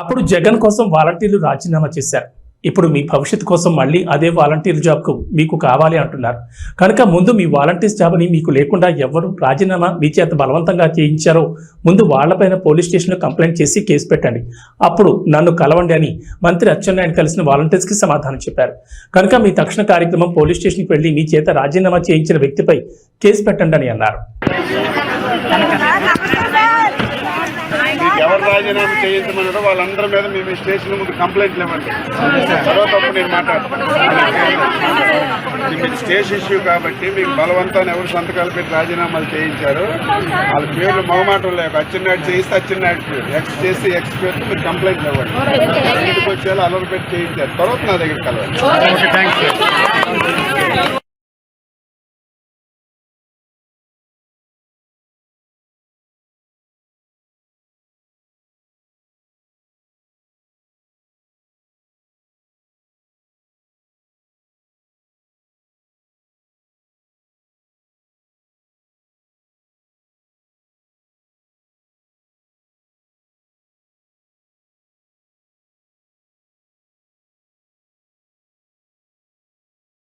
అప్పుడు జగన్ కోసం వాలంటీర్లు రాజీనామా చేశారు. ఇప్పుడు మీ భవిష్యత్తు కోసం మళ్ళీ అదే వాలంటీర్ జాబ్కు మీకు కావాలి అంటున్నారు. కనుక ముందు మీ వాలంటీర్స్ జాబ్ని మీకు లేకుండా ఎవరు రాజీనామా మీ చేత బలవంతంగా చేయించారో ముందు వాళ్ళపైన పోలీస్ స్టేషన్లో కంప్లైంట్ చేసి కేసు పెట్టండి. అప్పుడు నన్ను కలవండి అని మంత్రి అచ్చెన్నాయుడు కలిసిన వాలంటీర్స్కి సమాధానం చెప్పారు. కనుక మీ తక్షణ కార్యక్రమం పోలీస్ స్టేషన్కి వెళ్ళి మీ చేత రాజీనామా చేయించిన వ్యక్తిపై కేసు పెట్టండి అని అన్నారు. రాజీనామా చేయించమన్నారో వాళ్ళందరి మీద మేము స్టేషన్ ముందు కంప్లైంట్లు ఇవ్వండి. తర్వాత అప్పుడు నేను మాట్లాడతాను. మీకు స్టేజ్ ఇష్యూ కాబట్టి మీకు బలవంతాన్ని ఎవరు సంతకాలు పెట్టి రాజీనామాలు చేయించారు వాళ్ళ పేర్లు మొహమాటం లేక అచ్చిన్నాడు చేయిస్తే అచ్చిన్నాడు పేరు ఎక్స్ చేసి ఎక్స్ పేరుతో మీరు కంప్లైంట్లు ఇవ్వండి. ఇంటికి వచ్చేలా అలర్ పెట్టి చేయించారు? తర్వాత నా దగ్గర కలవండి.